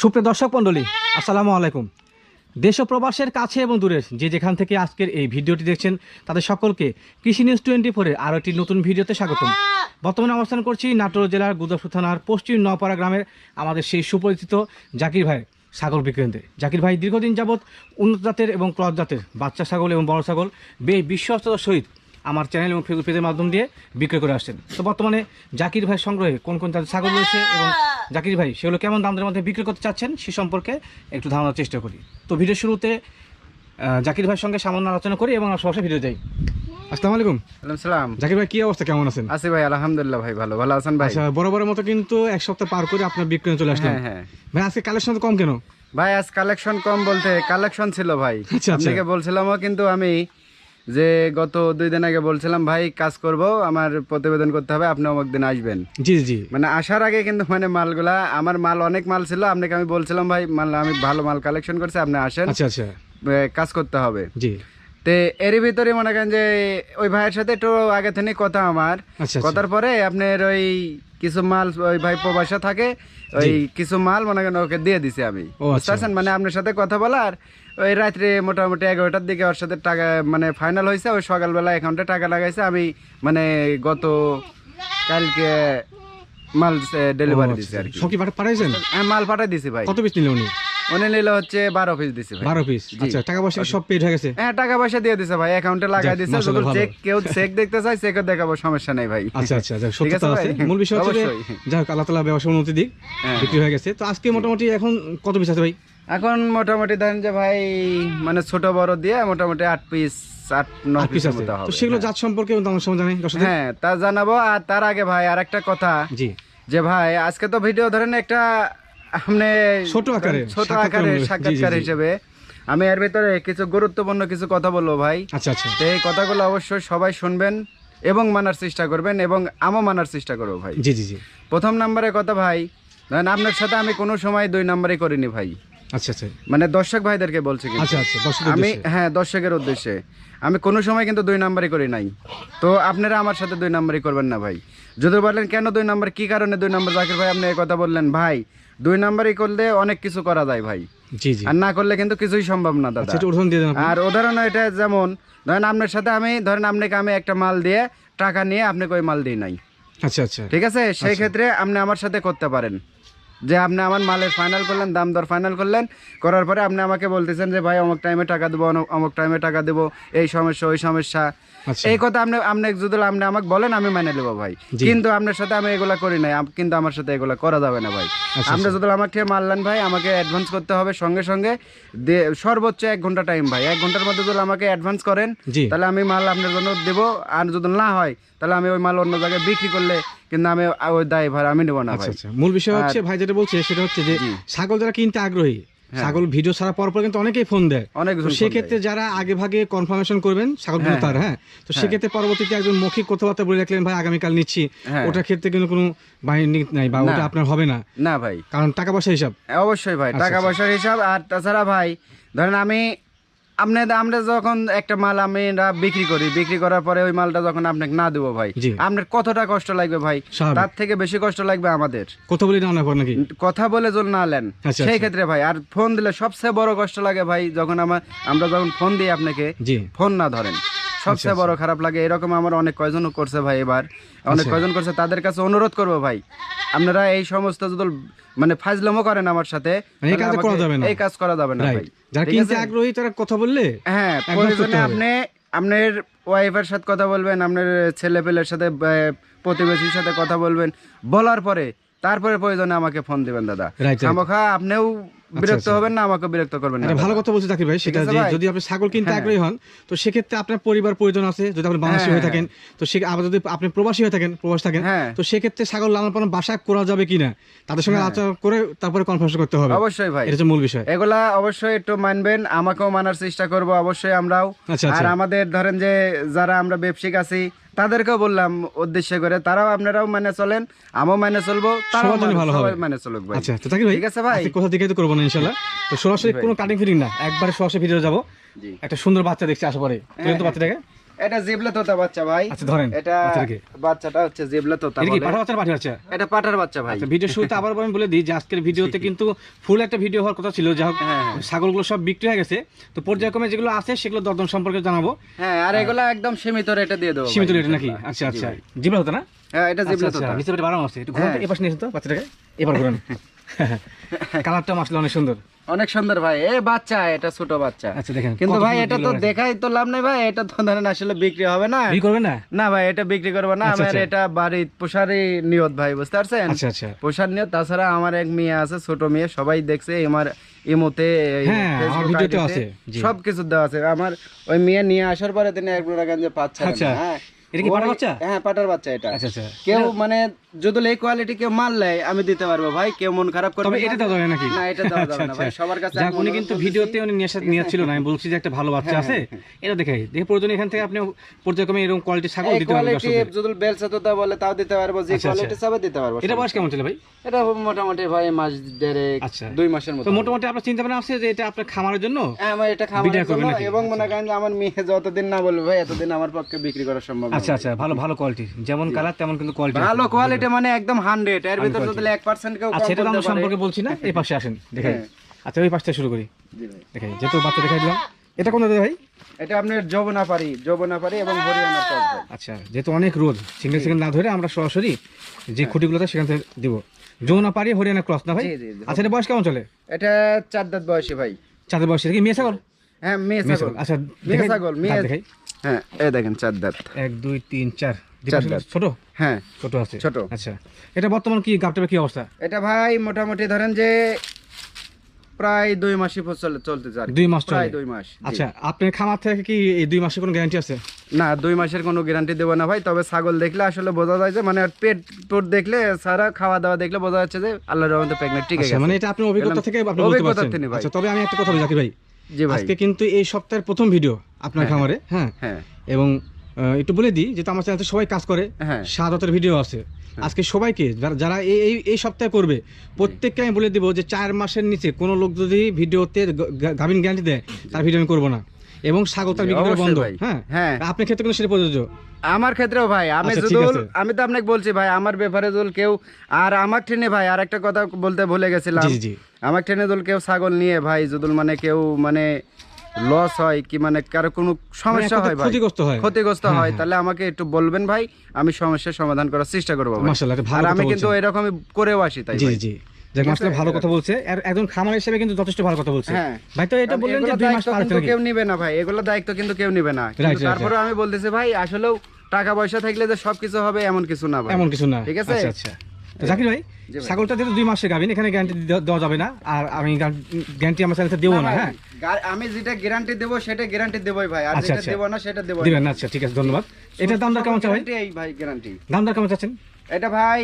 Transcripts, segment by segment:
সুপ্রিয় দর্শক মণ্ডলী, আসসালামু আলাইকুম। দেশ ও প্রবাসের কাছে এবং দূরের যে যেখান থেকে আজকের এই ভিডিওটি দেখছেন, তাদের সকলকে কৃষি নিউজ টোয়েন্টি ফোরের আরও একটি নতুন ভিডিওতে স্বাগতম। বর্তমানে অবস্থান করছি নাটোর জেলার গুদাসু থানার পশ্চিম নপাড়া গ্রামের আমাদের সেই সুপরিচিত জাকির ভাই ছাগল বিক্রেন্দ্রে জাকির ভাই, দীর্ঘদিন যাবৎ উন্নত জাতের এবং ক্রস জাতের বাচ্চা ছাগল এবং বড় ছাগল বে বিশ্বস্ততার সহিত আমার চ্যানেল এবং ফেসবুক পেজের মাধ্যম দিয়ে বিক্রয় করে আসছেন। তো বর্তমানে জাকির ভাই সংগ্রহে কোন কোন জাতের ছাগল রয়েছে এবং জাকির ভাই সেগুলো কেমন দামের মধ্যে বিক্রি করতে চাচ্ছেন সে সম্পর্কে একটু ধারণার চেষ্টা করি। তো ভিডিও শুরুতে জাকির ভাইয়ের সঙ্গে সামান্য আলোচনা করি এবং আমরা সরাসরি ভিডিও যাই আসসালামু আলাইকুম। সালাম। জাকির ভাই কি অবস্থা? কেমন আছেন? আছি ভাই আলহামদুলিল্লাহ ভাই ভালো। ভালো আছেন ভাই? আচ্ছা মতো কিন্তু এক সপ্তাহ পার করে আপনার বিক্রয় চলে হ্যাঁ হ্যাঁ। ভাই আজকে কালেকশন কম কেন? ভাই আজ কালেকশন কম বলতে কালেকশন ছিল ভাই। আচ্ছা, আচ্ছা। আপনাকে বলছিলামও কিন্তু আমি যে গত দুই দিন আগে বলছিলাম ভাই কাজ করব আমার প্রতিবেদন করতে হবে আপনি অমুক দিন আসবেন। জি জি। মানে আসার আগে কিন্তু মানে মালগুলা আমার মাল অনেক মাল ছিল আপনাকে আমি বলছিলাম ভাই মাল আমি ভালো মাল কালেকশন করছি আপনি আসেন। আচ্ছা আচ্ছা। কাজ করতে হবে। জি। তে এরই ভিতরে মনে করেন যে ওই ভাইয়ের সাথে একটু আগে থেকে কথা আমার। আচ্ছা, আচ্ছা। কথার পরে আপনার ওই কিছু মাল ওই ভাই প্রবাসা থাকে ওই কিছু মাল মনে করেন ওকে দিয়ে দিছি আমি। আচ্ছা। বুঝতে? মানে আপনার সাথে কথা বলার ওই রাত্রে মোটামুটি এগারোটার দিকে ওর সাথে টাকা মানে ফাইনাল হয়েছে ওই সকালবেলা অ্যাকাউন্টে টাকা লাগাইছে। আমি মানে গত কালকে মাল ডেলিভারি দিছি আর কি। সকি পাঠা পাঠাইছেন? হ্যাঁ, মাল পাঠাই দিছি ভাই। কত পিস নিল উনি? উনি নিল হচ্ছে বারো পিস দিছি ভাই। বারো পিস আচ্ছা টাকা পয়সা সব পেড হয়ে গেছে? হ্যাঁ টাকা পয়সা দিয়ে দিছে ভাই অ্যাকাউন্টে লাগাই দিছে। যদি চেক কেউ চেক দেখতে চায় চেকও দেখাবো সমস্যা নেই ভাই। আচ্ছা আচ্ছা যাক, সত্যতা আছে মূল বিষয় হচ্ছে যে অবশ্যই। যাই হোক আল্লাহ তালা ব্যবসা উন্নতি দিক হ্যাঁ। বিক্রি হয়ে গেছে। তো আজকে মোটামুটি এখন কত পিস আছে ভাই? এখন মোটামুটি ধরেন যে ভাই মানে ছোট বড় দিয়ে মোটামুটি আট পিস আট ন আট পিস পিসের মতো হবে। সেগুলো জাত সম্পর্কে আমার সময় জানাই হ্যাঁ তা জানাব। আর তার আগে ভাই আর একটা কথা। জি। যে ভাই আজকে তো ভিডিও ধরেন একটা আপনি ছোট আকারে, ছোট আকারে মূলক। জি, জি, সাক্ষাৎকার হিসেবে আমি এর ভিতরে কিছু গুরুত্বপূর্ণ কিছু কথা বলব ভাই। আচ্ছা আচ্ছা। তো এই কথাগুলো অবশ্যই সবাই শুনবেন এবং মানার চেষ্টা করবেন এবং আমও মানার চেষ্টা করব ভাই। জি জি জি। প্রথম নাম্বারে কথা ভাই ধরেন আপনার সাথে আমি কোনো সময় দুই নাম্বারই করিনি ভাই। আচ্ছা আচ্ছা। মানে দর্শক ভাইদেরকে বলছি আচ্ছা আচ্ছা আমি হ্যাঁ দর্শকের উদ্দেশ্যে। আমি কোনো সময় কিন্তু দুই নাম্বারই করি নাই। তো আপনারা আমার সাথে দুই নাম্বারই করবেন না ভাই। যদি বলেন কেন দুই নাম্বার কি কারণে দুই নাম্বার? জাকির ভাই আপনি এই কথা বললেন। ভাই দুই নাম্বারই করলে অনেক কিছু করা যায় ভাই। আর না করলে কিন্তু কিছুই সম্ভব না দাদা। আর উদাহরণ এটা যেমন ধরেন আপনার সাথে আমি ধরেন আপনাকে আমি একটা মাল দিয়ে টাকা নিয়ে আপনাকে ওই মাল দিই নাই। আচ্ছা আচ্ছা। ঠিক আছে? সেই ক্ষেত্রে আপনি আমার সাথে করতে পারেন। যে আপনি আমার মালের ফাইনাল করলেন দাম দর ফাইনাল করলেন করার পরে আপনি আমাকে বলতেছেন যে ভাই অমুক টাইমে টাকা দেবো অমুক টাইমে টাকা দেবো এই সমস্যা ওই সমস্যা। আচ্ছা। এই কথা আপনি আপনি যদি আপনি আমাকে বলেন আমি মেনে নেব ভাই। কিন্তু আপনার সাথে আমি এগুলা করি নাই কিন্তু আমার সাথে এগুলা করা যাবে না ভাই। আচ্ছা, আপনি যদি আমাকে মারলেন ভাই আমাকে অ্যাডভান্স করতে হবে সঙ্গে সঙ্গে। সর্বোচ্চ এক ঘণ্টা টাইম ভাই। এক ঘণ্টার মধ্যে যদি আমাকে অ্যাডভান্স করেন তাহলে আমি মাল আপনার জন্য দেবো। আর যদি না হয় তাহলে আমি ওই মাল অন্য জায়গায় বিক্রি করলে কিন্তু আমি ওই আমি নেব না আচ্ছা আচ্ছা। মূল বিষয় হচ্ছে ভাই যেটা বলছে সেটা হচ্ছে যে ছাগল যারা কিনতে আগ্রহী ছাগল ভিডিও ছাড়া পর পর কিন্তু অনেকেই ফোন দেয়। অনেক সেক্ষেত্রে যারা আগে ভাগে কনফার্মেশন করবেন ছাগল হ্যাঁ, তার হ্যাঁ। তো সেক্ষেত্রে পরবর্তীতে একজন মৌখিক কথাবার্তা বলে রাখলেন ভাই আগামীকাল নিচ্ছি। হ্যাঁ। ওটার ক্ষেত্রে কিন্তু কোনো বাহিনী নাই বা ওটা আপনার হবে না। না ভাই। কারণ টাকা পয়সা হিসাব। অবশ্যই ভাই আচ্ছা, টাকা পয়সার হিসাব। আর তাছাড়া ভাই ধরেন আমি আপনি আমরা যখন একটা মাল আমি বিক্রি করি বিক্রি করার পরে ওই মালটা যখন আপনাকে না দেবো ভাই আপনার কতটা কষ্ট লাগবে ভাই? তার থেকে বেশি কষ্ট লাগবে আমাদের। কথা বলে না নাকি? কথা বলে যদি না নেন। আচ্ছা, সেই আচ্ছা। ক্ষেত্রে ভাই আর ফোন দিলে সবচেয়ে বড় কষ্ট লাগে ভাই যখন আমার আমরা যখন ফোন দিই আপনাকে ফোন না ধরেন। সবচেয়ে আচ্ছা। বড় খারাপ লাগে এরকম আমার অনেক কয়জন করছে ভাই এবার অনেক আচ্ছা। কয়জন করছে তাদের কাছে অনুরোধ করব ভাই আপনারা এই সমস্ত যদি মানে ফাজলামো করেন আমার সাথে এই কাজ করা যাবে না। এই কাজ করা যাবে না ভাই যারা কিনতে আগ্রহী তারা কথা বললে হ্যাঁ প্রয়োজনে আপনি আপনার ওয়াইফের সাথে কথা বলবেন আপনার ছেলে পেলের সাথে প্রতিবেশীর সাথে কথা বলবেন বলার পরে তারপরে প্রয়োজনে আমাকে ফোন দিবেন দাদা. খামোখা আপনিও বিরক্ত আচ্ছা। হবেন না আমাকে বিরক্ত করবেন না ভালো কথা বলছি জাকির ভাই সেটা যে যদি আপনি ছাগল কিনতে হ্যাঁ। আগ্রহী হন তো সেক্ষেত্রে আপনার পরিবার প্রয়োজন আছে যদি আপনি বাংলাদেশি হয়ে হ্যাঁ। থাকেন তো সে আবার যদি আপনি প্রবাসী হয়ে থাকেন প্রবাস থাকেন হ্যাঁ। তো সেক্ষেত্রে ছাগল লালন পালন বাসা করা যাবে কিনা তাদের সঙ্গে আলোচনা করে তারপরে কনফার্মেশন করতে হবে অবশ্যই ভাই এটা মূল বিষয় এগুলা অবশ্যই একটু মানবেন আমাকেও মানার চেষ্টা করব অবশ্যই আমরাও আচ্ছা, আর আচ্ছা। আমাদের ধরেন যে যারা আমরা ব্যবসায়িক আছি তাদেরকেও বললাম উদ্দেশ্য করে তারাও আপনারাও মানে চলেন আমিও মানে চলবো তারাও মানে চলুক ভাই আচ্ছা তো জাকির ভাই ঠিক আছে ভাই? কোথা দিকে তো করব না ইনশাল্লাহ। তো সরাসরি কোনো কাটিং ফিটিং না। একবারে সরাসরি ভিডিও যাব। একটা সুন্দর বাচ্চা দেখছি আসা পরে তো বাচ্চাটাকে? এটা জিবলা তোতা বাচ্চা ভাই। আচ্ছা ধরেন এটা বাচ্চাটা হচ্ছে জিবলা তোতা এটা বলে। বাচ্চা বাচ্চা? এটা পাটার বাচ্চা ভাই। আচ্ছা ভিডিও শুরুতে আবার আমি বলে দিই যে আজকের ভিডিওতে কিন্তু ফুল একটা ভিডিও হওয়ার কথা ছিল। যা হোক হ্যাঁ, হ্যাঁ। ছাগলগুলো সব বিক্রি হয়ে গেছে। তো পর্যায়ক্রমে যেগুলো আছে সেগুলো দরদাম সম্পর্কে জানাব। হ্যাঁ আর এগুলা একদম সীমিত রেটে দিয়ে দেবো সীমিত রেটে নাকি? আচ্ছা আচ্ছা। জিবলা হতো না? হ্যাঁ এটা আচ্ছা জিবলা আচ্ছা তোতা। নিচে বাড়ানো আছে। একটু তো, হ্যাঁ। নিয়ে এসো তো বাচ্চাটাকে। এবার ঘুরান। কালারটা মাসলে অনেক সুন্দর। অনেক সুন্দর ভাই। এ বাচ্চা এটা ছোট বাচ্চা। আচ্ছা দেখেন কিন্তু ভাই এটা তো দেখাই তো লাভ নেই ভাই এটা তো ধরেন আসলে বিক্রি হবে না। বিক্রি করবেন না? না ভাই এটা বিক্রি করব না। আচ্ছা, আমার আচ্ছা। এটা বাড়ির পোষারই নিয়ত ভাই বুঝতে পারছেন? আচ্ছা আচ্ছা। পোষার নিয়ত তাছাড়া আমার এক মেয়ে আছে ছোট মেয়ে সবাই দেখছে আমার ইমোতে হ্যাঁ, আমার ফেসবুক ভিডিওতেও আইডিতে আছে, জি। সব কিছু দেওয়া আছে। আমার ওই মেয়ে নিয়ে আসার পরে তিনি এক যে পাচ্ছে আচ্ছা। হ্যাঁ? এটা কি ওই- বাচ্চা? হ্যাঁ পাটার বাচ্চা এটা। আচ্ছা আচ্ছা। কেউ মানে যদি এই কোয়ালিটি কেউ মাল নেয় আমি দিতে পারব ভাই। কেউ মন খারাপ করবে এটা দেওয়া যাবে নাকি? না এটা দেওয়া যাবে আচ্ছা, না ভাই আচ্ছা। সবার কাছে যাক, উনি কিন্তু ভিডিওতে উনি নিয়ে নিয়ে ছিল না আমি বলছি যে একটা ভালো বাচ্চা আছে। এটা দেখাই দেখে প্রয়োজন এখান থেকে আপনি পর্যায়ক্রমে এরকম কোয়ালিটি ছাগল দিতে পারবেন কোয়ালিটি যদি বেলসা তো তা বলে তাও দিতে পারব। যে আচ্ছা, কোয়ালিটি সবে দিতে পারব এটা বয়স কেমন ছিল ভাই? এটা মোটামুটি ভাই মাস আচ্ছা। দুই মাসের মতো। তো মোটামুটি আপনার চিন্তা ভাবনা আছে যে এটা আপনার খামারের জন্য? হ্যাঁ, আমার এটা বিক্রি খামারের জন্য এবং মনে করেন যে আমার মেয়ে যতদিন না বলবে ভাই এতদিন আমার পক্ষে বিক্রি করা সম্ভব। আচ্ছা আচ্ছা ভালো ভালো কোয়ালিটি যেমন কালার তেমন কিন্তু কোয়ালিটি ভালো কোয়ালিটি মানে একদম হান্ড্রেড এর ভিতর যদি এক পার্সেন্ট কেউ আচ্ছা এটা আমরা সম্পর্কে বলছি না? এই পাশে আসেন দেখাই। হ্যাঁ। আচ্ছা ওই পাশটা শুরু করি। জি ভাই। দেখাই যেহেতু বাচ্চা দেখাই দিলাম। এটা কোন দাদা ভাই এটা আপনার যৌবনা পারি যৌবনা পারি এবং হরিয়ানার ভাই। আচ্ছা যেহেতু অনেক রোদ সিঙ্গেল সিঙ্গেল না ধরে আমরা সরাসরি যে খুঁটিগুলোতে সেখান থেকে দিব। যৌনা পারি হরিয়ানা ক্রস না ভাই। আচ্ছা এটা বয়স কেমন চলে? এটা চার দাঁত বয়সী ভাই। চাঁদের বয়স কি মেয়ে ছাগল? হ্যাঁ মেয়ে ছাগল। আচ্ছা মেয়ে ছাগল মেয়ে দেখাই। হ্যাঁ এই দেখেন চার দাঁত। এক দুই তিন চার। দুই চার পাশে দাঁত। ছোট? হ্যাঁ ছোট আছে। ছোট। আচ্ছা। এটা বর্তমান কি গাপটাবে কি অবস্থা? এটা ভাই মোটামুটি ধরেন যে প্রায় দুই মাসই চলে চলতে চার দুই মাস প্রায় দুই মাস আচ্ছা আপনার খামার থেকে কি এই দুই মাসের কোনো গ্যারান্টি আছে? না দুই মাসের কোনো গ্যারান্টি দেবো না ভাই তবে ছাগল দেখলে আসলে বোঝা যায় যে মানে পেট পেট দেখলে সারা খাওয়া দাওয়া দেখলে বোঝা যাচ্ছে যে আল্লাহর রহমতে প্রেগনেন্ট ঠিক আচ্ছা আছে মানে এটা আপনার অভিজ্ঞতা থেকে আপনি বলতে অভিজ্ঞতা পারছেন আচ্ছা তবে আমি একটা কথা বলি জাকির ভাই। আজকে কিন্তু এই সপ্তাহের প্রথম ভিডিও আপনার হ্যাঁ, খামারে হ্যাঁ হ্যাঁ। এবং একটু বলে দিই যেহেতু আমার চ্যানেলে সবাই কাজ করে হ্যাঁ। সাদাতের ভিডিও আছে। আজকে সবাইকে যারা- এই এই সপ্তাহে করবে প্রত্যেককে আমি বলে দিব যে চার মাসের নিচে কোনো লোক যদি ভিডিওতে গাভিন গ্যারান্টি দেয় তার ভিডিও আমি করব না। এবং স্বাগতার বিক্রি বন্ধ। হ্যাঁ। হ্যাঁ। আপনার ক্ষেত্রে কিন্তু সেটা প্রযোজ্য? আমার ক্ষেত্রেও ভাই আমি আচ্ছা, যদুল আমি তো আপনাকে বলছি ভাই আমার ব্যাপারে যদি কেউ আর আমার ট্রেনে ভাই আর একটা কথা বলতে ভুলে গেছিলাম। আমার ট্রেনে দল কেউ ছাগল নিয়ে ভাই যদুল মানে কেউ মানে লস হয় কি মানে কারও কোনো সমস্যা মানে হয় ভাই? ক্ষতিগ্রস্ত হয়। ক্ষতিগ্রস্ত হ্যাঁ, হয়। হ্যাঁ। তাহলে আমাকে একটু বলবেন ভাই আমি সমস্যার সমাধান করার চেষ্টা করব আর আমি কিন্তু। এরকমই করেও আসি তাই জি জি। যে মাসটা ভালো কথা বলছে। আর একজন খামার হিসেবে কিন্তু যথেষ্ট ভালো কথা বলছে। হ্যাঁ। ভাই তো এটা বললেন যে দুই মাস পার কেউ? নিবে না ভাই। এগুলো দায়িত্ব কিন্তু কেউ নিবে না। তারপরে আমি বলতেছি ভাই আসলেও টাকা পয়সা থাকলে যে সবকিছু হবে এমন কিছু না ভাই। এমন কিছু না। ঠিক আছে? আচ্ছা আচ্ছা। জাকির ভাই। ছাগলটা যেহেতু দুই মাসের গাভিন এখানে গ্যারান্টি দেওয়া যাবে না। আর আমি গ্যারান্টি আমার চ্যানেলে দেবো না হ্যাঁ? আমি যেটা গ্যারান্টি দেবো সেটা গ্যারান্টি দেবই ভাই। আর আচ্ছা, যেটা আচ্ছা। দেবো না সেটা দেবো দিবেন আচ্ছা ঠিক আছে ধন্যবাদ। এটার দাম দর কেমন চা ভাই এই ভাই গ্যারান্টি দাম দর কেমন চাচ্ছেন? এটা ভাই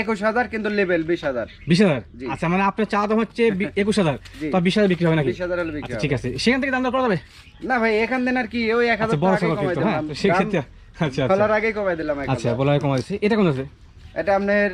একুশ হাজার কিন্তু লেভেল বিশ হাজার। বিশ হাজার? আচ্ছা মানে আপনার চা দাম হচ্ছে একুশ হাজার। তো বিশ হাজার বিক্রি হবে নাকি? বিশ হাজার আচ্ছা ঠিক আছে। সেখান থেকে দাম দর করা যাবে? না ভাই এখান দিন আর কি ওই এক হাজার বড় ছাগল কিন্তু হ্যাঁ সেক্ষেত্রে আচ্ছা আচ্ছা। আগেই কমাই দিলাম আচ্ছা এটা কোন আছে? এটা আপনার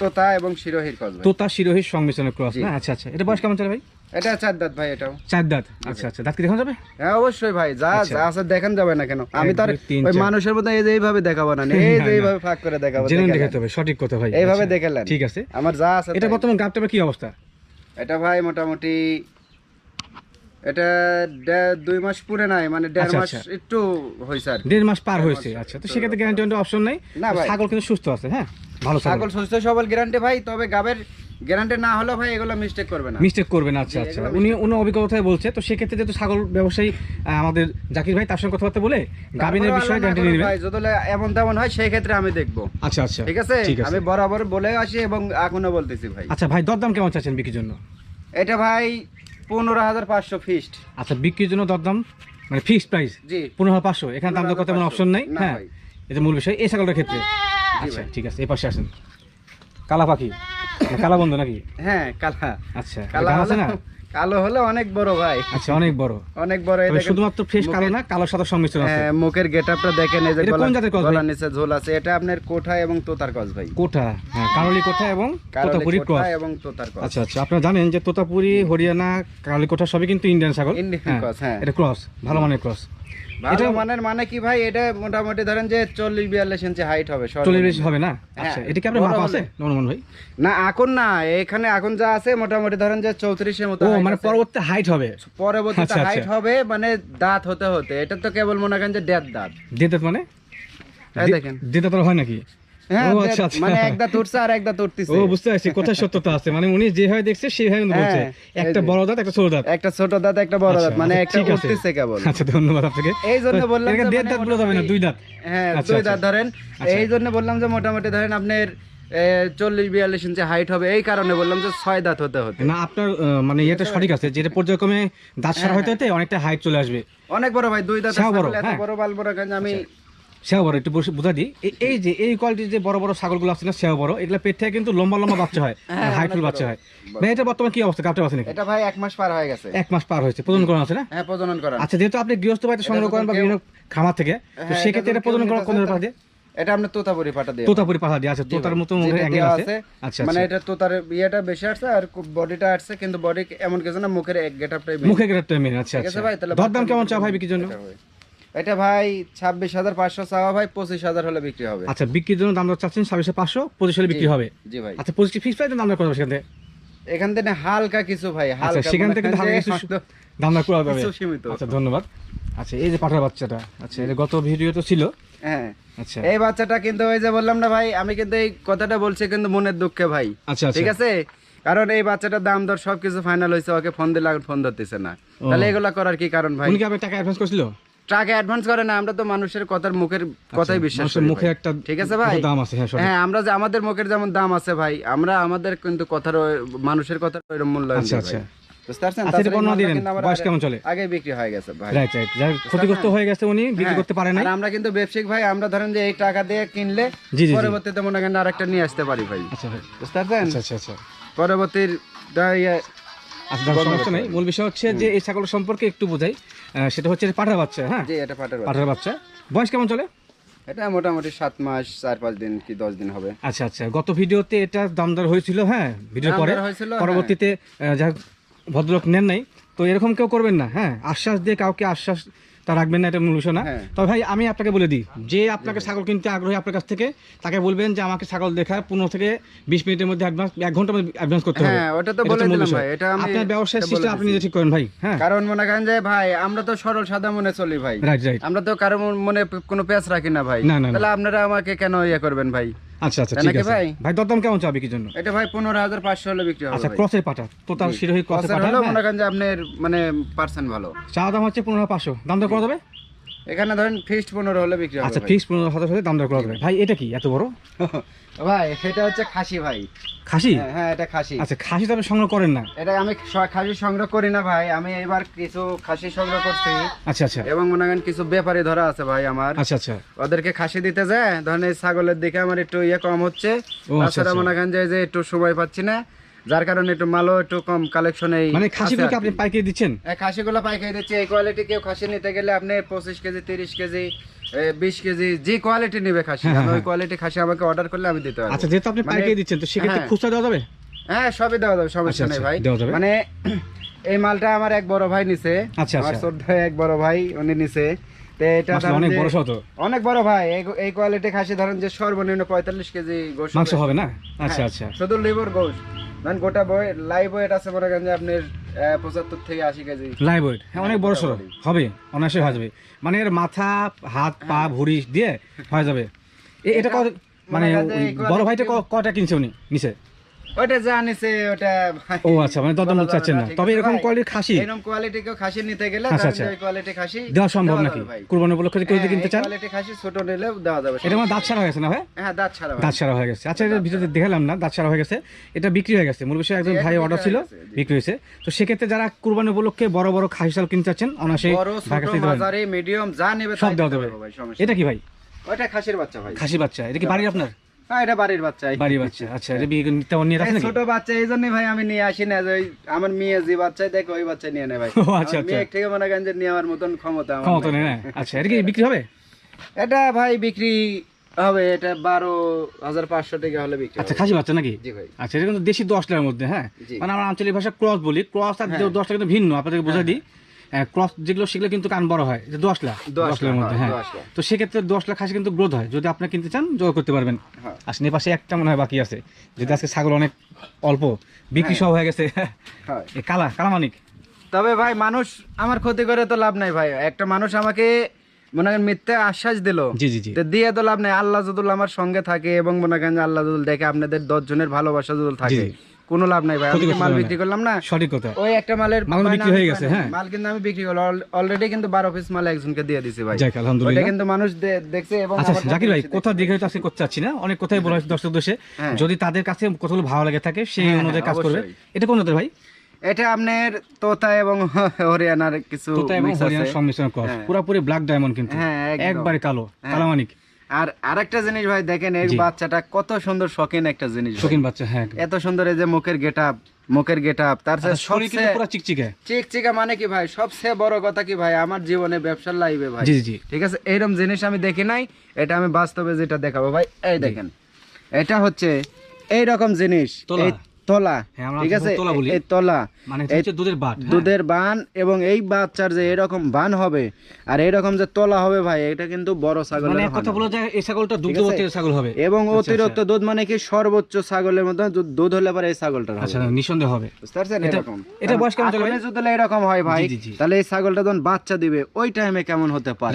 তোতা এবং শিরোহির ভাই তোতা শিরোহির সংমিশ্রণের ক্রস না? আচ্ছা আচ্ছা। এটা বয়স কেমন চলে ভাই? এটা চার দাঁত ভাই এটাও। চার দাঁত আচ্ছা আচ্ছা। দাঁত কি দেখানো যাবে? হ্যাঁ অবশ্যই ভাই। যা আচ্ছা। যা আছে দেখান যাবে না কেন? আমি তো ওই মানুষের মতো এই যে এইভাবে দেখাবো না। এই না, যে এইভাবে ফাঁক করে দেখাবো দেখাতে হবে সঠিক কথা ভাই। এইভাবে আচ্ছা, দেখে নেন। ঠিক আছে। আমার যা আছে এটা। বর্তমান গাবটাবে কি অবস্থা? এটা ভাই মোটামুটি এটা দুই মাস পুরে নাই মানে দেড় আচ্ছা, মাস। একটু হয়েছে আর দেড় মাস পার হয়েছে। আচ্ছা তো সেক্ষেত্রে গ্যারান্টি অপশন নেই। ছাগল কিন্তু সুস্থ আছে হ্যাঁ? ভালো ছাগল সুস্থ সবল গ্যারান্টি ভাই তবে গাবের গ্যারান্টি না হলেও ভাই এগুলো মিস্টেক করবে না। মিস্টেক করবেন আচ্ছা আচ্ছা। উনি উনি অভিজ্ঞতায় বলছে তো সেক্ষেত্রে যেহেতু ছাগল ব্যবসায়ী আমাদের জাকির ভাই তার সঙ্গে কথাবার্তা বলে গাবিনের বিষয়ে গ্যারান্টি নিয়ে ভাই যদি এমন তেমন হয় সেই ক্ষেত্রে আমি দেখব। আচ্ছা আচ্ছা। ঠিক আছে? আমি বরাবর বলে আসি এবং এখনও বলতেছি ভাই। আচ্ছা ভাই দরদাম কেমন চাচ্ছেন বিক্রির জন্য? এটা ভাই পনেরো হাজার পাঁচশো ফিস্ট আচ্ছা বিক্রির জন্য দরদাম? মানে ফিক্সড প্রাইস জি। পনেরো হাজার পাঁচশো। এখানে দাম দর 15,500 অপশন নেই। হ্যাঁ। এটা মূল বিষয় এই ছাগলটার ক্ষেত্রে। আচ্ছা ঠিক আছে এই পাশে আসেন। কালা পাখি। কালা বন্ধু নাকি? হ্যাঁ কালা। আচ্ছা কালা আছে না? কালো হলে অনেক বড় ভাই। আচ্ছা অনেক বড়। অনেক বড় এই শুধুমাত্র ফ্রেশ কালো না কালো সাদা সংমিশ্রণ আছে। হ্যাঁ, মুখের গেটআপটা দেখেন এই যে কোন জাতের কস ভাই? নিচে ঝোল আছে। এটা আপনার কোঠা এবং তোতার কস ভাই। কোঠা হ্যাঁ কারলি কোঠা এবং তোতাপুরি কোঠা ক্রস এবং তোতার কস আচ্ছা আচ্ছা আপনারা জানেন যে তোতাপুরি হরিয়ানা কারলি কোঠা সবই কিন্তু ইন্ডিয়ান ছাগল ইন্ডিয়ান হ্যাঁ, ক্রস হ্যাঁ। এটা ক্রস ভালো মানের ক্রস ভালো মানের মানে কি ভাই? এটা মোটামুটি ধরেন যে চল্লিশ বিয়াল্লিশ ইঞ্চি হাইট হবে চল্লিশ বিশ হবে না? হ্যাঁ, আচ্ছা এটা কি আপনার মাপ আছে? নরমান ভাই? না এখন না এখানে এখন যা আছে মোটামুটি ধরেন যে চৌত্রিশের মতো মানে পরবর্তী হাইট হবে? পরবর্তীতে আচ্ছা, হাইট আচ্ছা। হবে মানে দাঁত হতে হতে। এটা তো কেবল মনে করেন যে দেড় দাঁত। দেদাত মানে? দেখেন দে- দেখেন। হয় নাকি? হ্যাঁ আচ্ছা, আচ্ছা। মানে আর ও বুঝতে পারছি সত্যতা আছে। মানে উনি যেভাবে দেখছে সেইভাবে কিন্তু বলছে হ্যাঁ, একটা। বড় দাঁত একটা ছোট দাঁত। একটা ছোট দাঁত একটা বড় দাঁত মানে একটা ঠিক আছে। উঠতেছে কেবল। আচ্ছা ধন্যবাদ আপনাকে। এই জন্য তো বললাম এটাকে যে দেড় দাঁত বলে যাবে না মোটামুটি- দুই দাঁত। হ্যাঁ দুই। দাঁত ধরেন। আচ্ছা। এই জন্য বললাম যে মোটামুটি ধরেন আপনার চল্লিশ বিয়াল্লিশ ইঞ্চি হাইট হবে। এই কারণে বললাম যে ছয় দাঁত হতে হতে। না আপনার মানে ইয়েটা সঠিক আছে। যেটা পর্যায়ক্রমে দাঁত সারা হতে হতে অনেকটা হাইট চলে আসবে। অনেক বড় ভাই দুই দাঁত বড়, হ্যাঁ। বড় বাল বড় আমি সেও বড় একটু বসে বুঝা দিই এই- যে এই কোয়ালিটির যে বড় বড় ছাগলগুলো আছে না সেও বড় এগুলো পেট থেকে কিন্তু লম্বা লম্বা বাচ্চা হয় হ্যাঁ, হাইটফুল বাচ্চা হয়। ভাই এটা বর্তমানে কি অবস্থা? কাপটা আছে নাকি? এটা ভাই এক মাস পার হয়ে গেছে। এক মাস পার হয়েছে প্রজনন করা আছে না? হ্যাঁ প্রজনন করা। আচ্ছা যেহেতু আপনি গৃহস্থ বাড়িতে সংগ্রহ করেন বা বিভিন্ন খামার থেকে তো হ্যাঁ, সেক্ষেত্রে এটা প্রজনন করা কোন দিয়ে এটা আপনার তোতাপুরি পাটা দিয়ে তোতাপুরি পাঠা দিয়ে আছে তোতার মতো অ্যাঙ্গেল আছে আচ্ছা মানে আচ্ছা। এটা তোতার ইয়েটা বেশি আসছে আর বডিটা আসছে কিন্তু বডি এমন কিছু না মুখের এক গেটআপটাই মেন আচ্ছা আচ্ছা। ভাই তাহলে দরদাম কেমন চা ভাই। বিক্রির জন্য? এটা ভাই ছাব্বিশ হাজার পাঁচশো চাওয়া ভাই পঁচিশ হাজার হলে বিক্রি হবে। আচ্ছা বিক্রির জন্য দাম চাচ্ছেন ছাব্বিশে পাঁচশো পঁচিশ হলে বিক্রি হবে। জি ভাই। আচ্ছা পঁচিশ ফিক্স প্রাইস দাম দর করা সেখান থেকে? এখান থেকে হালকা কিছু ভাই আচ্ছা হালকা সেখান থেকে দাম করা যাবে। সীমিত। আচ্ছা ধন্যবাদ। আচ্ছা এই যে পাঠার বাচ্চাটা আচ্ছা এটা গত ভিডিও তো ছিল। হ্যাঁ। আচ্ছা। এই বাচ্চাটা কিন্তু ওই যে বললাম না ভাই আমি কিন্তু এই কথাটা বলছি কিন্তু মনের দুঃখে ভাই। আচ্ছা আচ্ছা। ঠিক আছে? কারণ এই বাচ্চাটার দাম দর সবকিছু ফাইনাল হয়েছে ওকে ফোন দিলে ফোন ধরতেছে না। তাহলে এগুলা করার কি কারণ ভাই? উনি কি আপনার টাকা অ্যাডভান্স করেছিল? টাকা অ্যাডভান্স করে না আমরা তো মানুষের কথার মুখের কথাই বিশ্বাস আচ্ছা, করি মুখে একটা ঠিক আছে ভাই? দাম আছে হ্যাঁ হ্যাঁ আমরা যে আমাদের মুখের যেমন দাম আছে ভাই আমরা আমাদের কিন্তু কথার মানুষের কথার ওইরকম মূল্যায়ন আচ্ছা আচ্ছা। আচ্ছা, আমার হয়ে কিন্তু ব্যবসায়িক ভাই আমরা ধরেন যে এই টাকা দিয়ে কিনলে। পরবর্তীতে মনে করেন আরেকটা নিয়ে আসতে পারি ভাই। আচ্ছা বুঝতে পারছেন? আচ্ছা আচ্ছা আচ্ছা। পরবর্তীর আচ্ছা সমস্যা নাই। মূল বিষয় হচ্ছে যে এই ছাগল সম্পর্কে একটু বোঝাই। সেটা হচ্ছে পাঠার বাচ্চা হ্যাঁ? জি এটা পাটের পাঠার বাচ্চা। বয়স কেমন চলে? এটা মোটামুটি সাত মাস চার পাঁচ দিন কি দশ দিন হবে। আচ্ছা আচ্ছা। গত ভিডিওতে এটা দামদার হয়েছিল হ্যাঁ? ভিডিও পরে। হ্যাঁ। পরবর্তীতে যা ভদ্রলোক নেন নাই। তো এরকম কেউ করবেন না হ্যাঁ? আশ্বাস দিয়ে কাউকে আশ্বাস তা রাখবেন না এটা মূল বিষয় না। হ্যাঁ। তবে ভাই আমি আপনাকে বলে দিই যে আপনাকে ছাগল কিনতে আগ্রহী আপনার কাছ থেকে তাকে বলবেন যে আমাকে ছাগল দেখার পনেরো থেকে বিশ মিনিটের মধ্যে অ্যাডভান্স এক ঘণ্টার মধ্যে অ্যাডভান্স করতে হবে। হ্যাঁ, ওটা তো বলে দিলাম ভাই, এটা আমি- আপনার ব্যবসায় সিস্টেম আপনি নিজে ঠিক করেন ভাই হ্যাঁ। কারণ মনে করেন যে ভাই আমরা তো সরল সাদা মনে চলি ভাই। রাইট রাইট আমরা তো কারও মনে কোনো পেঁচ রাখি না ভাই। তাহলে আপনারা আমাকে কেন ইয়ে করবেন ভাই? আচ্ছা আচ্ছা ঠিক আছে। ভাই? ভাই দরদাম কেমন চাবে কি জন্য? এটা ভাই পনেরো হাজার পাঁচশো হলে বিক্রি হবে আচ্ছা। ক্রসের পাটা তো তার শিরোহী ক্রসের পাটা হলেও হ্যাঁ। মনে করেন যে আপনার মানে পার্সেন্ট ভালো। চা দাম হচ্ছে পনেরো পাঁচশো। দাম দর করা যাবে? এখানে ধরেন ফিক্সড পনেরো হলে বিক্রি হবে আচ্ছা ভাই। ফিক্স পনেরো হাজার হলে দাম দর করা যাবে ভাই এটা কি? এত বড়? ভাই সেটা হচ্ছে খাসি ভাই। খাসি? হ্যাঁ, হ্যাঁ এটা খাসি। আচ্ছা খাসি তো আপনি সংগ্রহ করেন না? এটা আমি খাসি সংগ্রহ করি না ভাই। আমি এবার কিছু খাসি সংগ্রহ করছি। আচ্ছা আচ্ছা। এবং মনে করেন কিছু ব্যাপারী ধরা আছে ভাই আমার। আচ্ছা আচ্ছা। ওদেরকে খাসি দিতে যায়। ধরেন এই ছাগলের দিকে আমার একটু ইয়ে কম হচ্ছে। আচ্ছা, তাছাড়া আচ্ছা। মনে করেন যে একটু সময় পাচ্ছি না যার কারণে একটু মালও একটু কম কালেকশন এই মানে আছে খাসিগুলোকে আপনি পাইকারি দিচ্ছেন? এই খাসিগুলো পাইকারি দিচ্ছে। এই কোয়ালিটি কেউ খাসি নিতে গেলে আপনি পঁচিশ কেজি তিরিশ কেজি বিশ কেজি যে কোয়ালিটি নেবে খাসি হ্যাঁ, আমি ওই হ্যাঁ। কোয়ালিটি খাসি আমাকে অর্ডার করলে আমি দিতে পারব। আচ্ছা যেহেতু আপনি মানে- পাইকারি দিচ্ছেন তো সেক্ষেত্রে হ্যাঁ। খুচরা দেওয়া যাবে? হ্যাঁ সবই দেওয়া যাবে সমস্যা আচ্ছা, নেই আচ্ছা, ভাই। মানে এই মালটা আমার এক বড় ভাই নিছে। আচ্ছা, আমার। এক বড় ভাই উনি নিছে। এটা অনেক বড় সহ অনেক বড় ভাই। এই- কোয়ালিটি খাসি ধরেন যে সর্বনিম্ন পঁয়তাল্লিশ কেজি গোশ মাংস হবে না? হ্যাঁ, আচ্ছা। আচ্ছা শুধু লিভার গোশ। ধরেন গোটা বই লাইভ ওয়েট আছে মনে করেন যে আপনার পঁচাত্তর থেকে আশি কেজি। লাইভ ওয়েট হ্যাঁ অনেক বড় সড়ো। হবে অনায়াসে হয়ে যাবে। মানে এর মাথা হাত পা হ্যাঁ। ভুড়ি দিয়ে হয়ে যাবে। এটা মানে মনে বড় ভাইটা কটা কিনছে উনি নিচে? ওটা যা নিছে ওটা ও আচ্ছা মানে চাচ্ছেন না। তবে এরকম? কোয়ালিটির খাসি? এরকম কোয়ালিটি কেউ খাসি নিতে গেলে ধরেন আচ্ছা। কোয়ালিটি খাসি দেওয়া সম্ভব নাকি? কুরবানি উপলক্ষে কেউ যদি হ্যাঁ, কিনতে চান? কোয়ালিটি খাসি ছোট নিলে দেওয়া যাবে এটা আমার দাঁত সারা হয়ে গেছে না ভাই? হ্যাঁ দাঁত ছাড়া দাঁত সারা হয়ে গেছে। আচ্ছা এর ভিতরে দেখালাম না দাঁত সারা হয়ে গেছে। এটা বিক্রি হয়ে গেছে। মূল বিষয় একজন ভাই অর্ডার ছিল বিক্রি হয়েছে। তো সেক্ষেত্রে যারা কুরবানি উপলক্ষে বড় বড় খাসি চাল কিনতে চাচ্ছেন অনায়াসে বড় ছোট। মাঝারি মিডিয়াম যা নেবে সব দেওয়া যাবে। ভাই, সমস্যা এটা কি ভাই। ওটা খাসির বাচ্চা ভাই। খাসি বাচ্চা। এটা কি বাড়ির আপনার? এটা বাড়ির বাচ্চা আচ্ছা এটা বিয়ে তেমন নিয়ে এই ছোট বাচ্চা এই জন্যই ভাই আমি নিয়ে আসি না যে আমার মেয়ে যে বাচ্চাই দেখে ওই বাচ্চা নিয়ে নেয় ভাই। ও, আচ্ছা, মেয়ে আচ্ছা। থেকে মনে করেন যে নেওয়ার মতন ক্ষমতা আমার ক্ষমতা নেই। আচ্ছা এটা কি বিক্রি হবে? এটা ভাই বিক্রি হবে এটা বারো হাজার পাঁচশো টাকা হলে বিক্রি আচ্ছা খাসি বাচ্চা নাকি? আচ্ছা এটা কিন্তু দেশি দশটার মধ্যে হ্যাঁ? মানে আমরা আঞ্চলিক ভাষা ক্রস বলি ক্রস আর হ্যাঁ। দশটা কিন্তু ভিন্ন আপনাদেরকে বোঝাই দিই। ক্রস যেগুলো সেগুলো কিন্তু কান বড় হয় যে দোয়াশলা দোআঁশলা, দোয়াশলার মধ্যে হ্যাঁ, হ্যাঁ। তো সেক্ষেত্রে দোয়াশলা খাসি কিন্তু গ্রোথ হয় যদি আপনি কিনতে চান যোগ করতে পারবেন। হ্যাঁ। আসলে পাশে একটা মনে হয় বাকি আছে যদি আজকে ছাগল অনেক অল্প বিক্রি হ্যাঁ। সব হয়ে। গেছে কালা কালা মানিক। তবে ভাই মানুষ আমার ক্ষতি করে তো লাভ নাই ভাই। একটা মানুষ আমাকে মনে করেন মিথ্যে আশ্বাস দিল জি জি জি। তো দিয়ে তো লাভ নাই। আল্লাহ যদুল আমার সঙ্গে থাকে এবং মনে করেন আল্লাহ যদুল দেখে আপনাদের দশ জনের ভালোবাসা যদুল থাকে। কোনো লাভ নাই ভাই। আমি মাল বিক্রি করলাম না। সঠিক কথা। ওই একটা মালের মাল বিক্রি হয়ে গেছে, হ্যাঁ। মাল কিন্তু আমি বিক্রি করলাম অলরেডি কিন্তু বারো পিস মাল একজনকে দিয়ে দিছি ভাই। যাক, আলহামদুলিল্লাহ। ওটা কিন্তু মানুষ দেখছে এবং আচ্ছা জাকির ভাই কোথা দিকে হয়তো আজকে করতে চাচ্ছি না। অনেক কথাই বলা হয়েছে দর্শক দোষে হ্যাঁ। যদি তাদের কাছে কতগুলো ভালো লাগে থাকে সেই হ্যাঁ, অনুযায়ী কাজ হ্যাঁ, করবে এটা কোন ভাই? এটা আপনার তোতা এবং হরিয়ানার কিছু তোতা এবং হরিয়ানার সংমিশ্রণ হ্যাঁ। পুরোপুরি ব্ল্যাক ডায়মন্ড কিন্তু। হ্যাঁ। একবারে কালো। কালামানিক। আর আরেকটা জিনিস ভাই দেখেন এই বাচ্চাটা কত সুন্দর শখিন একটা জিনিস ভাই। বাচ্চা হ্যাঁ এত সুন্দর এই যে মুখের গেটআপ মুখের গেটআপ তার আচ্ছা, শরীর কিন্তু পুরো চিকচিকে। চিকচিকা মানে কি ভাই? সবচেয়ে বড় কথা কি ভাই? আমার জীবনে ব্যবসার লাইবে ভাই। জি জি। ঠিক আছে? এইরকম জিনিস আমি দেখি নাই এটা আমি বাস্তবে যেটা দেখাবো ভাই। এই দেখেন এটা হচ্ছে এই রকম জিনিস তোলা। হ্যাঁ, আমরা ঠিক আছে? এই তোলা মানে দুধের হ্যাঁ। দুধের বান এবং এই বাচ্চার যে এরকম বান হবে আর এরকম যে তোলা হবে ভাই এটা কিন্তু বড় ছাগল মানে কথা বলা যায় এই ছাগলটা দুগ্ধ ছাগল হবে। এবং আচ্ছা, অতিরিক্ত দুধ মানে কি সর্বোচ্চ ছাগলের মধ্যে দুধ হলে পরে এই ছাগলটার আচ্ছা নিঃসন্দেহ হবে। বুঝতে পারছেন? এটা- এরকম। এটা বয়স কেমন চলে যদি এরকম হয় ভাই। তাহলে এই ছাগলটা যখন বাচ্চা দিবে ওই টাইমে কেমন হতে পারে?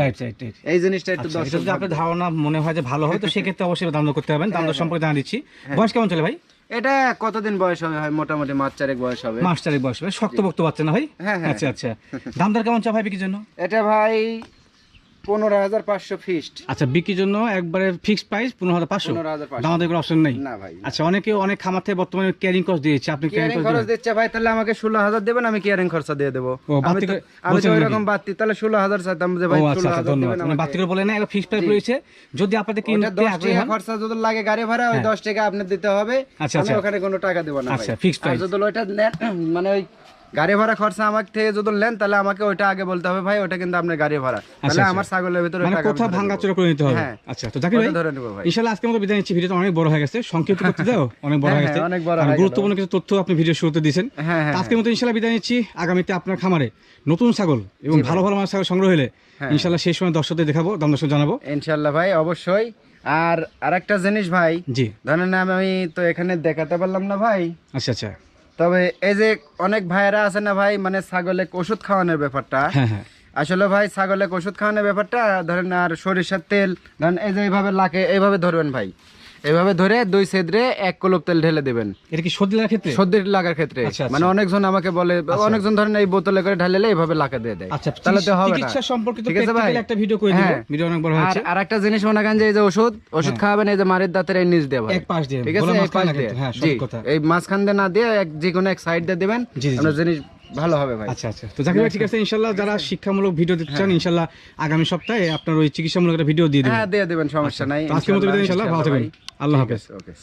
এই জিনিসটা একটু আচ্ছা, দর্শক আপনার ধারণা মনে হয় যে ভালো হবে তো সেক্ষেত্রে অবশ্যই দাম করতে হবে দাম সম্পর্কে জানা দিচ্ছি। বয়স কেমন চলে ভাই? এটা কতদিন বয়স হবে ভাই? মোটামুটি মাস চারেক বয়স হবে। মাস চারেক বয়স হবে। শক্ত বক্ত বাচ্চা না ভাই? হ্যাঁ, হ্যাঁ। আচ্ছা আচ্ছা। দাম দর কেমন চা ভাই বিক্রির জন্য? এটা ভাই পনেরো হাজার পাঁচশো ফিস্ট আচ্ছা বিক্রির জন্য একবারে ফিক্সড প্রাইস পনেরো হাজার পাঁচশো? পনেরো হাজার দাম দর অপশন নেই? না ভাই। আচ্ছা অনেকে অনেক খামার থেকে বর্তমানে ক্যারিং কস্ট দিয়েছে আপনি ক্যারিং খরচ দিচ্ছে ভাই তাহলে আমাকে ষোলো হাজার দেবেন আমি কিয়ারিং খরচা দিয়ে দেবো। আমি তো করে আমি তো বলছেন ওই নাকি? রকম বাড়তি তাহলে ষোলো হাজার চাইতাম যে ভাই আচ্ছা ষোলো হাজার দেবেন করে বলে না ফিক্সড প্রাইস রয়েছে। যদি আপনাদের কিনতে দশ টাকা খরচা যদি লাগে গাড়ি ভাড়া ওই হ্যাঁ। দশ টাকা আপনি দিতে হবে। আচ্ছা। ওখানে কোনো টাকা দেবো না আচ্ছা, ভাই। fixed যদি ওইটা মানে ওই গাড়ি ভাড়া খরচা আমার থেকে যদি নেন তাহলে আমাকে ওইটা আগে বলতে হবে ভাই ওটা কিন্তু আপনার গাড়ি ভাড়া। তাহলে আচ্ছা। আমার ছাগলের ভিতরে মানে কোথাও ধরে ভাঙ্গা করে নিতে হবে। হ্যাঁ। আচ্ছা তো জাকির ভাই ধরে নেব ভাই। ইনশাআল্লাহ আজকের মতো বিদায় নিচ্ছি। ভিডিওটা অনেক বড় হয়ে গেছে। সংক্ষিপ্ত করতে দাও অনেক বড় হ্যাঁ, হয়ে গেছে। হ্যাঁ, অনেক বড়। গুরুত্বপূর্ণ কিছু তথ্য আপনি ভিডিও শুরুতে দিয়েছেন। আজকের মতো ইনশাআল্লাহ বিদায় নিচ্ছি। আগামীতে আপনার খামারে নতুন ছাগল এবং ভালো ভালো মানের ছাগল সংগ্রহ হলে। ইনশাআল্লাহ সেই সময় দর্শকদের দেখাবো দাম দর্শক জানাব। ইনশাল্লাহ ভাই অবশ্যই। আর আরেকটা জিনিস ভাই জি। ধরেন আমি তো এখানে দেখাতে পারলাম না ভাই। আচ্ছা আচ্ছা। তবে এই যে অনেক ভাইয়েরা আছে না ভাই মানে ছাগলে ওষুধ খাওয়ানোর ব্যাপারটা। হ্যাঁ হ্যাঁ। আসলে ভাই ছাগলে ওষুধ খাওয়ানোর ব্যাপারটা ধরেন আর সরিষার তেল ধরেন এই যে এইভাবে লাকে এইভাবে ধরবেন ভাই। এইভাবে ধরে দুই সেদ্রে এক কলপ তেল ঢেলে দেবেন। এটা কি সর্দি লাগার ক্ষেত্রে? সর্দি লাগার ক্ষেত্রে। আচ্ছা, আচ্ছা। মানে অনেকজন আমাকে বলে অনেকজন ধরেন এই বোতলে করে ঢালেলে এইভাবে লাকে দিয়ে দেয়। আচ্ছা তাহলে তো হবে চিকিৎসা সম্পর্কিত ঠিক আছে ভাই? একটা ভিডিও করে দিব। হ্যাঁ। ভিডিও অনেক বড় আর হয়েছে। আর একটা জিনিস মনে করেন যে এই যে ওষুধ ওষুধ খাওয়াবেন এই যে মারির দাঁতের এই নিচ দিয়ে ভাই। এক পাশ দিয়ে ঠিক আছে? মাঝখানে পাশ দিয়ে। হ্যাঁ সঠিক কথা। এই মাঝখান দিয়ে না দিয়ে এক যে কোনো এক সাইড দিয়ে দিবেন। আপনার জিনিস ভালো হবে ভাই। আচ্ছা আচ্ছা। তো জাকির ভাই ঠিক আছে ইনশাআল্লাহ যারা শিক্ষামূলক ভিডিও দিতে চান ইনশাআল্লাহ আগামী সপ্তাহে আপনার ওই চিকিৎসামূলক একটা ভিডিও দিয়ে দিবেন হ্যাঁ দিয়ে দেবেন সমস্যা নাই আজকের মতো ইনশাআল্লাহ ভালো থাকবেন। আল্লাহ হাফেজ। ওকে